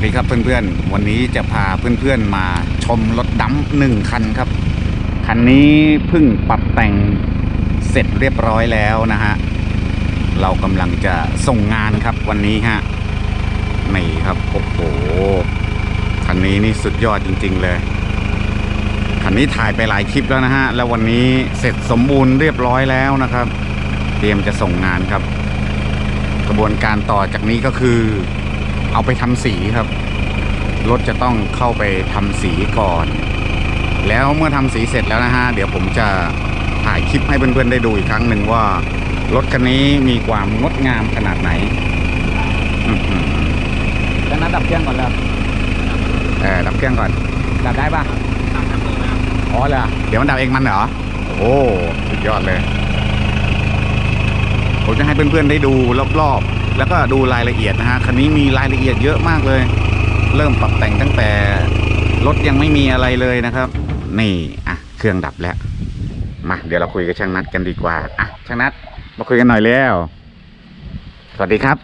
วัสดีครับเพื่อนๆ วันนี้จะพาเพื่อนๆมาชมรถดำหนึ่งคันครับ คันนี้เพิ่งปรับแต่งเสร็จเรียบร้อยแล้วนะฮะ เรากำลังจะส่งงานครับวันนี้ฮะนี่ครับ โอ้โห คันนี้นี่สุดยอดจริง ๆ เลย คันนี้ถ่ายไปหลายคลิปแล้วนะฮะ แล้ววันนี้เสร็จสมบูรณ์เรียบร้อยแล้วนะครับ เตรียมจะส่งงานครับ กระบวนการต่อจากนี้ก็คือ เอาไปทำสีครับ รถจะต้องเข้าไปทำสีก่อน แล้วเมื่อทำสีเสร็จแล้วนะฮะ เดี๋ยวผมจะถ่ายคลิปให้เพื่อนๆได้ดูอีกครั้งหนึ่งว่ารถคันนี้มีความงดงามขนาดไหนอื้อหือดังนั้นดับเครื่องก่อนเลยเออดับเครื่องก่อน ดับได้ปะอ๋อเหรอเดี๋ยวมันดับเองมันเหรอ โอ้สุดยอดเลย ผมจะให้เพื่อนๆได้ดูรอบๆ แล้วก็ดูรายละเอียดนะฮะคันนี้มีรายละเอียดเยอะมากเลย เริ่มปรับแต่งตั้งแต่รถยังไม่มีอะไรเลยนะครับ นี่อะเครื่องดับแล้วมาเดี๋ยวเราคุยกับช่างนัดกันดีกว่าอะช่างนัดมาคุยกันหน่อยแล้วสวัสดีครับ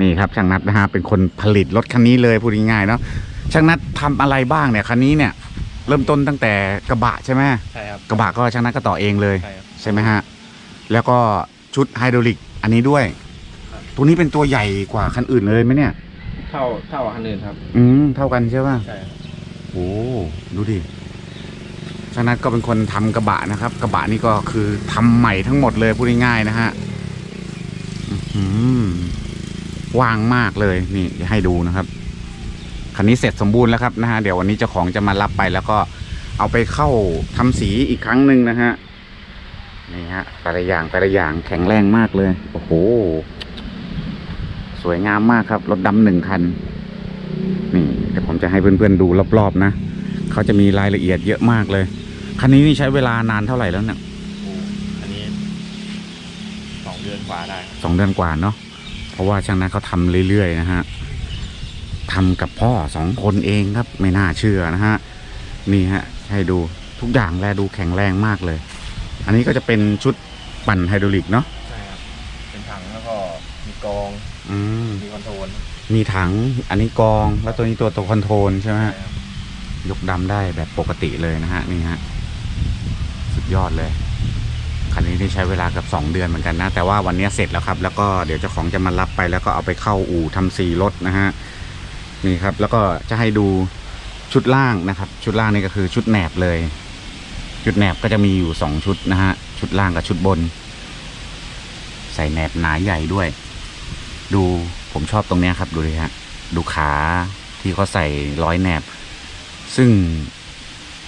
นี่ครับช่างนัดนะฮะเป็นคนผลิตรถคันนี้เลยพูดง่ายๆเนาะช่างนัดทำอะไรบ้างเนี่ยคันนี้เนี่ย เริ่มต้นตั้งแต่กระบะใช่ไหมใช่ครับกระบะก็ช่างนัดก็ต่อเองเลย ใช่ครับใช่ไหมฮะแล้วก็ชุดไฮดรอลิกอันนี้ด้วยครับ ตัวนี้เป็นตัวใหญ่กว่าคันอื่นเลยไหมเนี่ย เท่าเท่ากับคันอื่นครับ อืมเท่ากันใช่ป่ะใช่ครับโอ้ดูดิช่างนัดก็เป็นคนทำกระบะนะครับ กระบะนี่ก็คือทำใหม่ทั้งหมดเลยพูดง่ายๆนะฮะอื้อหือว่างมากเลยนี่จะให้ดูนะครับคันนี้เสร็จสมบูรณ์แล้วครับนะฮะเดี๋ยววันนี้เจ้าของจะมารับไปแล้วก็เอาไปเข้าทำสีอีกครั้งหนึ่งนะฮะนี่ฮะแต่ละอย่างแต่ละอย่างแข็งแรงมากเลย โอ้โห สวยงามมากครับ รถดำหนึ่งคัน นี่เดี๋ยวผมจะให้เพื่อนๆดูรอบๆนะเขาจะมีรายละเอียดเยอะมากเลย คันนี้นี่ใช้เวลานานเท่าไหร่แล้วเนี่ยอันนี้สองเดือนกว่าได้ครับสองเดือนกว่าเนาะเพราะว่าช่างนั้นเขาทำเรื่อยๆนะฮะทำกับพ่อสองคนเองครับ ไม่น่าเชื่อนะฮะนี่ฮะ ให้ดูทุกอย่างแลดูแข็งแรงมากเลย อันนี้ก็จะเป็นชุดปั่นไฮดรอลิกเนาะใช่ครับเป็นถังแล้วก็มีกอง อืมมีคอนโทรลมีถังอันนี้กองแล้วตัวนี้ตัวตัวคอนโทรลใช่ไหมใช่ฮะครับยกดำได้แบบปกติเลยนะฮะนี่ฮะสุดยอดเลย คันนี้ที่ใช้เวลาเกับสองเดือนเหมือนกันนะ แต่ว่าวันนี้เสร็จแล้วครับ แล้วก็เดี๋ยวเจ้าของจะมารับไปแล้วก็เอาไปเข้าอู่ทำสีรถนะฮะนี่ครับ แล้วก็จะให้ดูชุดล่างนะครับ ชุดล่างนี่ก็คือชุดแหนบเลย ชุดแหนบก็จะมีอยู่สองชุดนะฮะชุดล่างกับชุดบน ใส่แหนบหนาใหญ่ด้วย ดูผมชอบตรงเนี้ยครับดูดิฮะดูขาที่เขาใส่ร้อยแหนบ ซึ่ง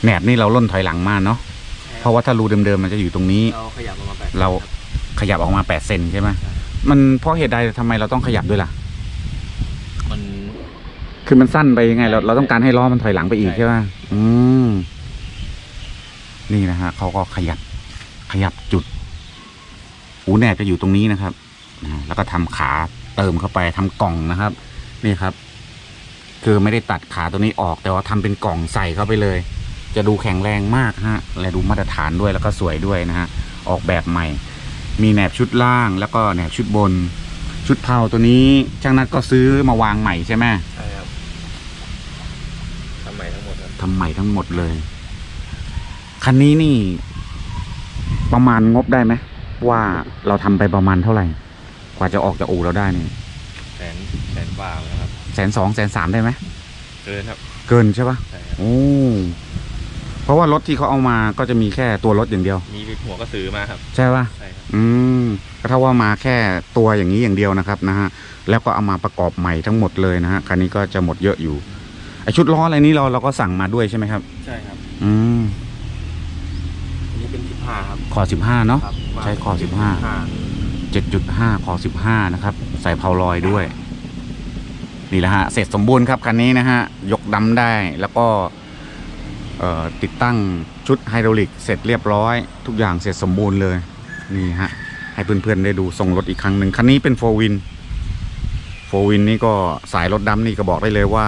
แหนบนี่เราล่นถอยหลังมาเนาะเพราะว่าถ้ารูเดิมๆมันจะอยู่ตรงนี้ เราขยับลงมาแปดเราขยับออกมา8เซนใช่ไหมมันเพราะเหตุใดทำไมเราต้องขยับด้วยล่ะ มัน คือมันสั้นไปยังไง เราเราต้องการให้ล้อมันถอยหลังไปอีกใช่ใช่ไหมอืมนี่นะฮะเขาก็ขยับ ขยับจุดหูแหนบจะอยู่ตรงนี้นะครับนะแล้วก็ทำขา เติมเข้าไปทำกล่องนะครับ นี่ครับ คือไม่ได้ตัดขาตัวนี้ออกแต่ว่าทำเป็นกล่องใส่เข้าไปเลย จะดูแข็งแรงมากฮะและดูมาตรฐานด้วยแล้วก็สวยด้วยนะฮะออกแบบใหม่ มีแหนบชุดล่างแล้วก็แหนบชุดบน ชุดเผาตัวนี้ช่างนัดก็ซื้อมาวางใหม่ใช่ไหมใช่ครับทำใหม่ทั้งหมดครับทำใหม่ทั้งหมดเลย คันนี้นี่ ประมาณงบได้ไหมว่าเราทำไปประมาณเท่าไหร่ กว่าจะออกจากอู่เราได้นี่แสนแสนกว่าแล้วครับแสนสองแสนสามได้ไหมเกินครับเกินใช่ปะใช่ครับโอ้เพราะว่ารถที่เขาเอามาก็จะมีแค่ตัวรถอย่างเดียว มีหัวกระสือมาครับใช่ปะใช่ครับอืมก็เท่าว่ามาแค่ตัวอย่างนี้อย่างเดียวนะครับนะฮะแล้วก็เอามาประกอบใหม่ทั้งหมดเลยนะฮะคันนี้ก็จะหมดเยอะอยู่ไอชุดล้ออะไรนี้เราเราก็สั่งมาด้วยใช่ไหมครับ ใช่ครับอืมอันนี้เป็นสิบห้าครับ ขอสิบห้าเนาะ ครับใช้คอ15เจ็ดจุดห้าขอสิบห้านะครับ ใส่เพาลอยด้วย นี่แหละฮะ เสร็จสมบูรณ์ครับคันนี้นะฮะ ยกดำได้แล้วก็ติดตั้งชุดไฮดรอลิกเสร็จเรียบร้อย ทุกอย่างเสร็จสมบูรณ์เลย นี่ฮะ ให้เพื่อนๆได้ดูส่งรถอีกครั้งหนึ่งคันนี้เป็นโฟวินโฟวินนี่ก็สายรถดำนี่ก็บอกได้เลยว่า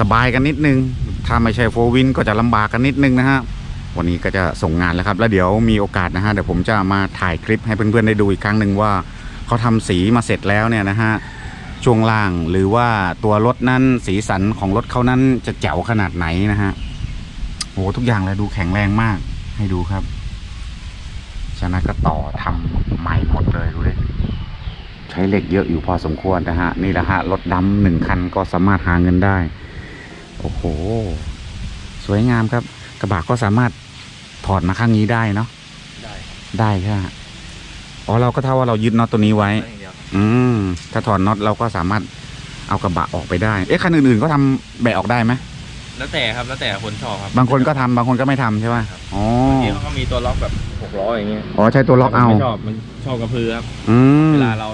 สบายกันนิดนึง ถ้าไม่ใช่โฟวินก็จะลำบากกันนิดนึงนะฮะ วันนี้ก็จะส่งงานแล้วครับ แล้วเดี๋ยวมีโอกาสนะฮะเดี๋ยวผมจะมาถ่ายคลิปให้เพื่อนๆได้ดูอีกครั้งหนึ่งว่าเขาทำสีมาเสร็จแล้วเนี่ยนะฮะช่วงล่างหรือว่าตัวรถนั้นสีสันของรถเขานั้นจะแจ๋วขนาดไหนนะฮะโอ้ทุกอย่างเลยดูแข็งแรงมากให้ดูครับฉะนั้นก็ต่อทำใหม่หมดเลยดูดิใช้เหล็กเยอะอยู่พอสมควรนะฮะนี่แหละฮะรถดำหนึ่งคันก็สามารถหาเงินได้ โอ้โห สวยงามครับ กระบะก็สามารถถอดมาข้างนี้ได้เนาะได้ครับได้ค่ะอ๋อเราก็เท่าว่าเรายึดน็อตตัวนี้ไว้ ได้อย่างเดียวครับอืมถ้าถอดน็อตเราก็สามารถเอากระบะออกไปได้ เอ๊ะคันอื่นๆก็ทำแบะออกได้ไหมแล้วแต่ครับแล้วแต่คนชอบครับบางคนก็ทำบางคนก็ไม่ทำใช่ไหมครับอ๋อบางทีเขาก็มีตัวล็อกแบบหกล้ออย่างเงี้ยอ๋อใช้ตัวล็อกเอาแต่ผมไม่ชอบมันชอบกระพือครับอืมเวลาเรา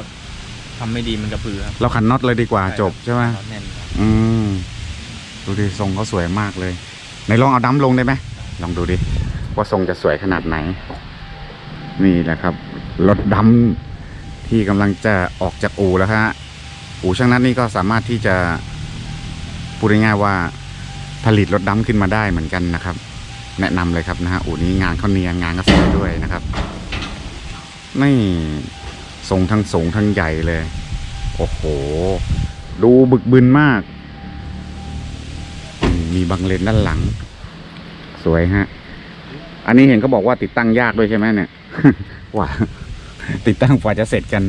ทำไม่ดีมันกระพือครับเราขันน็อตเลยดีกว่าใช่ครับจบใช่ไหมน็อตแน่นครับอืม ดูดิทรงเขาสวยมากเลย ไหนลองเอาดั้มลงได้ไหมลองดูดิว่าทรงจะสวยขนาดไหน นี่แหละครับรถดำที่กำลังจะออกจากอู่แล้วฮะอู่ช่างนัดนี่ก็สามารถที่จะพูดง่ายๆว่าผลิตรถดำขึ้นมาได้เหมือนกันนะครับ แนะนำเลยครับนะฮะอู่นี้งานเขาเนียนงานก็สวยด้วยนะครับนี่ทรงทั้งสูงทั้งใหญ่เลย โอ้โห ดูบึกบึนมาก มีบังเลนด้านหลัง สวยฮะ อันนี้เห็นเขาบอกว่าติดตั้งยากด้วยใช่ไหมเนี่ยว่าติดตั้งกว่าจะเสร็จกัน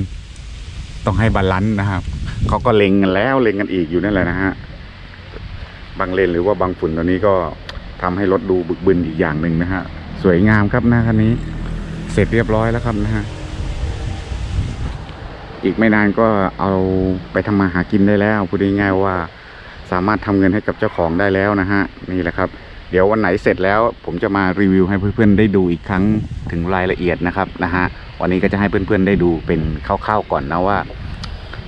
ต้องให้บาลานซ์นะครับเขาก็เล็งกันแล้วเล็งกันอีกอยู่นั่นแหละนะฮะบางเลนหรือว่าบางฝุ่นตัวนี้ก็ทำให้รถดูบึกบึนอีกอย่างหนึ่งนะฮะ สวยงามครับหน้าคันนี้ เสร็จเรียบร้อยแล้วครับนะฮะอีกไม่นานก็เอาไปทำมาหากินได้แล้วพูดง่ายๆว่า สามารถทำเงินให้กับเจ้าของได้แล้วนะฮะนี่แหละครับ เดี๋ยววันไหนเสร็จแล้วผมจะมารีวิวให้เพื่อนๆได้ดูอีกครั้งถึงรายละเอียดนะครับนะฮะวันนี้ก็จะให้เพื่อนๆได้ดูเป็นคร่าวๆก่อนนะว่า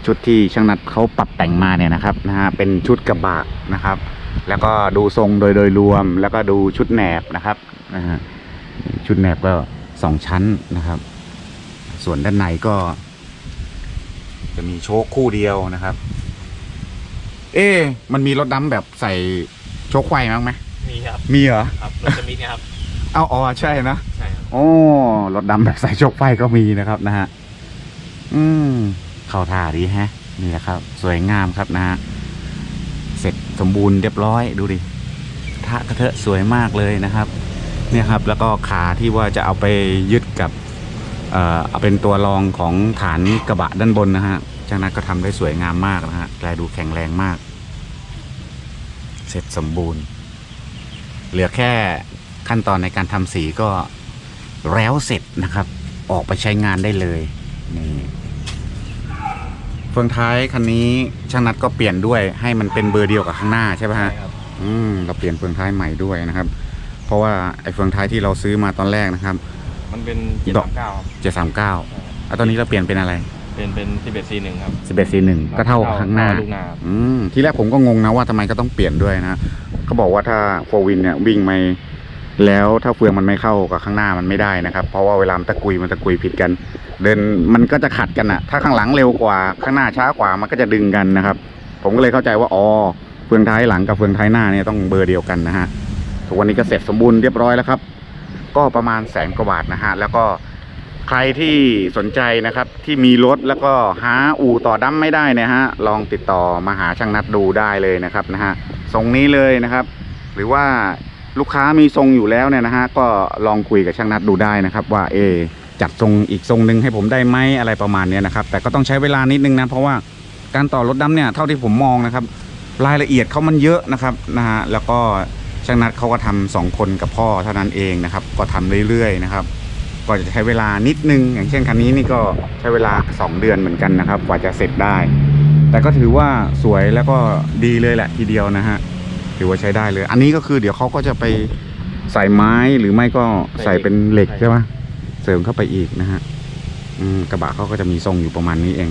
ชุดที่ช่างนัดเขาปรับแต่งมาเนี่ยนะครับนะฮะเป็นชุดกระบะนะครับ แล้วก็ดูทรงโดยโดยรวม แล้วก็ดูชุดแหนบนะครับนะฮะชุดแหนบก็สองชั้นนะครับ ส่วนด้านในก็ จะมีโชคคู่เดียวนะครับ เอ๊ะมันมีรถดำแบบใส่โชคไฟมั้งไหมมีครับมีเหรอ ครับรถจะมีเนี่ยครับเอาอ๋อใช่นะ ใช่ครับโอ้รถดำแบบใส่โชคไฟก็มีนะครับนะฮะ อืม เข้าท่าดีแฮะ นี่แหละครับ สวยงามครับนะฮะ เสร็จสมบูรณ์เรียบร้อยดูดิทะกระเทอะสวยมากเลยนะครับ เนี่ยครับ แล้วก็ขาที่ว่าจะเอาไปยึดกับ เอ่อเอาเป็นตัวรองของฐานกระบะด้านบนนะฮะ จากนั้นก็ทำได้สวยงามมากนะฮะแลดูแข็งแรงมาก เสร็จสมบูรณ์ เหลือแค่ขั้นตอนในการทำสีก็แล้วเสร็จนะครับ ออกไปใช้งานได้เลยนี่เฟืองท้ายคันนี้ช่างนัดก็เปลี่ยนด้วยให้มันเป็นเบอร์เดียวกับข้างหน้าใช่ไหมฮะใช่ครับอืมเราเปลี่ยนเฟืองท้ายใหม่ด้วยนะครับ เพราะว่าไอ้เฟืองท้ายที่เราซื้อมาตอนแรกนะครับ มันเป็นเจ็ดดอกสามเก้าครับเจ็ดสามเก้าแล้วตอนนี้เราเปลี่ยนเป็นอะไร เป็นเป็นสิบเอ็ดซีหนึ่งครับสิบเอ็ดสี่หนึ่งก็เท่ากับข้างหน้าลูกหน้าครับอืมที่แรกผมก็งงนะว่าทำไมก็ต้องเปลี่ยนด้วยนะเขาบอกว่าถ้าโฟวินเนี่ยวิ่งไม่แล้วถ้าเฟืองมันไม่เข้ากับข้างหน้ามันไม่ได้นะครับ เพราะว่าเวลามันตะกุยมันตะกุยผิดกัน เดินมันก็จะขัดกันอะถ้าข้างหลังเร็วกว่าข้างหน้าช้ากว่ามันก็จะดึงกันนะครับ ผมก็เลยเข้าใจว่าอ๋อเฟืองท้ายหลังกับเฟืองท้ายหน้าเนี่ยต้องเบอร์เดียวกันนะฮะทุกวันนี้ก็เสร็จสมบูรณ์เรียบร้อยแล้วครับ ก็ประมาณแสนกว่าบาทนะฮะแล้วก็ ใครที่สนใจนะครับที่มีรถแล้วก็หาอู่ต่อดั้มไม่ได้นะฮะลองติดต่อมาหาช่างนัดดูได้เลยนะครับนะฮะทรงนี้เลยนะครับ หรือว่าลูกค้ามีทรงอยู่แล้วเนี่ยนะฮะก็ลองคุยกับช่างนัดดูได้นะครับ ว่าเออจัดทรงอีกทรงหนึ่งให้ผมได้ไหมอะไรประมาณเนี้ยนะครับ แต่ก็ต้องใช้เวลานิดนึงนะเพราะว่าการต่อรถดั้มเนี่ยเท่าที่ผมมองนะครับ รายละเอียดเขามันเยอะนะครับนะฮะแล้วก็ช่างนัดเขาก็ทำสองคนกับพ่อเท่านั้นเองนะครับ ก็ทำเรื่อยๆนะครับ ก็จะใช้เวลานิดนึง อย่างเช่นคันนี้นี่ก็ใช้เวลา 2 เดือนเหมือนกันนะครับ กว่าจะเสร็จได้ แต่ก็ถือว่าสวยแล้วก็ดีเลยแหละทีเดียวนะฮะถือว่าใช้ได้เลย อันนี้ก็คือเดี๋ยวเขาก็จะไปใส่ไม้หรือไม่ก็ใส่เป็นเหล็กใช่ไหมเสริมเข้าไปอีกนะฮะอืมกระบะเขาก็จะมีทรงอยู่ประมาณนี้เอง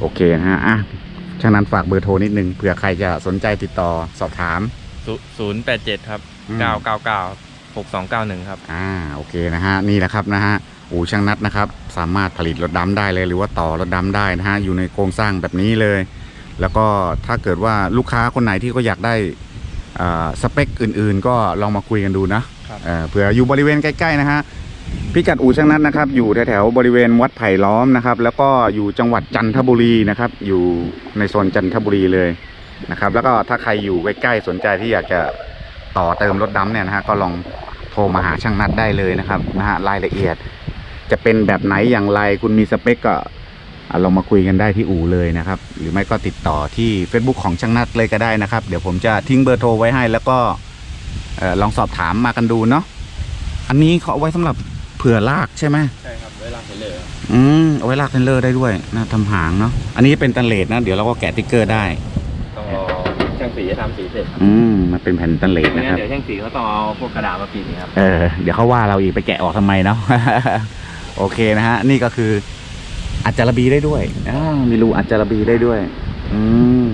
โอเคนะฮะอะช่างนั้นฝากเบอร์โทรนิดนึงเผื่อใครจะสนใจติดต่อสอบถามศูนย์แปดเจ็ดครับอื มเก้าเก้าเก้าหกสองเก้าหนึ่งครับ อ่าโอเคนะฮะนี่แหละครับนะฮะอู่ช่างนัดนะครับ สามารถผลิตรถดำได้เลยหรือว่าต่อรถดำได้นะฮะอยู่ในโครงสร้างแบบนี้เลย แล้วก็ถ้าเกิดว่าลูกค้าคนไหนที่ก็อยากได้อ่าสเปคอื่นๆ ก็ลองมาคุยกันดูนะครับเอ่อเผื่ออยู่บริเวณใกล้ๆนะฮะพิกัดอู่ช่างนัดนะครับ อยู่แถวๆบริเวณวัดไผ่ล้อมนะครับ แล้วก็อยู่จังหวัดจันทบุรีนะครับ อยู่ในโซนจันทบุรีเลยนะครับ แล้วก็ถ้าใครอยู่ใกล้ๆสนใจที่อยากจะ ต่อเติมรถดำเนี่ยนะฮะก็ลองโทรมาหาช่างนัดได้เลยนะครับนะฮะรายละเอียด จะเป็นแบบไหนอย่างไรคุณมีสเปคก็อะลองมาคุยกันได้ที่อู่เลยนะครับ หรือไม่ก็ติดต่อที่ Facebook ของช่างนัดเลยก็ได้นะครับ เดี๋ยวผมจะทิ้งเบอร์โทรไว้ให้ แล้วก็เอ่อลองสอบถามมากันดูเนาะอันนี้เขาเอาไว้สำหรับเผื่อลากใช่ไหมใช่ครับเวลาเสร็จเลยอืมเอาไว้ลากเทรลเลอร์ได้ด้วยนะทำหางเนาะอันนี้เป็นตันเลสนะ เดี๋ยวเราก็แกะติ๊กเกอร์ได้ต้องรอช่า งสีจะทำสีเสร็จอืมมันเป็นแผ่นตันเลสไม่นะคงั้นรับ เดี๋ยวช่างสีเขาต้องเอาพวกกระดาษมาปิดนี่ครับเออ เดี๋ยวเขาว่าเราอีกไปแกะออกทำไมเนาะ โอเคนะฮะ นี่ก็คืออัจจารบีได้ด้วยอ่ามีรูอัจจารบีได้ด้วย อืม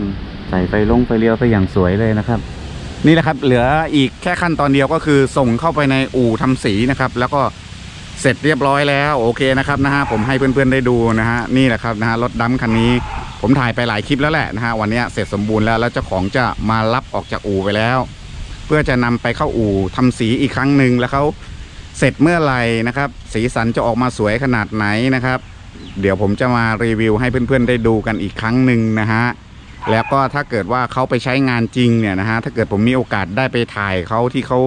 ใส่ไฟลงไฟเลี้ยวไปอย่างสวยเลยนะครับ นี่แหละครับ เหลืออีกแค่ขั้นตอนเดียวก็คือส่งเข้าไปในอู่ทำสีนะครับ แล้วก็เสร็จเรียบร้อยแล้ว โอเคนะครับนะฮะผมให้เพื่อนๆได้ดูนะฮะนี่แหละครับนะฮะรถดำคันนี้ ผมถ่ายไปหลายคลิปแล้วแหละนะฮะวันนี้เสร็จสมบูรณ์แล้วแล้วเจ้าของจะมารับออกจากอู่ไปแล้ว เพื่อจะนำไปเข้าอู่ทำสีอีกครั้งหนึ่งแล้วเขาเสร็จเมื่อไหร่นะครับ สีสันจะออกมาสวยขนาดไหนนะครับ เดี๋ยวผมจะมารีวิวให้เพื่อนๆได้ดูกันอีกครั้งหนึ่งนะฮะแล้วก็ถ้าเกิดว่าเขาไปใช้งานจริงเนี่ยนะฮะถ้าเกิดผมมีโอกาสได้ไปถ่ายเขาที่เขา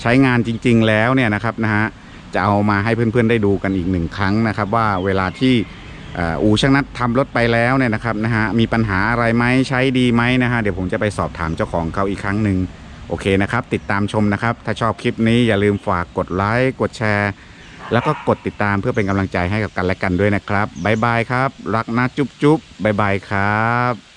ใช้งานจริง ๆ แล้วเนี่ยนะครับนะฮะจะเอามาให้เพื่อนๆได้ดูกันอีกหนึ่งครั้งนะครับ ว่าเวลาที่ อู่ช่างนัดทำรถไปแล้วเนี่ยนะครับนะฮะมีปัญหาอะไรไหมใช้ดีไหมนะฮะเดี๋ยวผมจะไปสอบถามเจ้าของเขาอีกครั้งหนึ่งโอเคนะครับ ติดตามชมนะครับ ถ้าชอบคลิปนี้อย่าลืมฝากกดไลค์กดแชร์ แล้วก็กดติดตามเพื่อเป็นกำลังใจให้กับกันและกันด้วยนะครับบายบายครับ รักนะจุ๊บจุ๊บบายบายครับ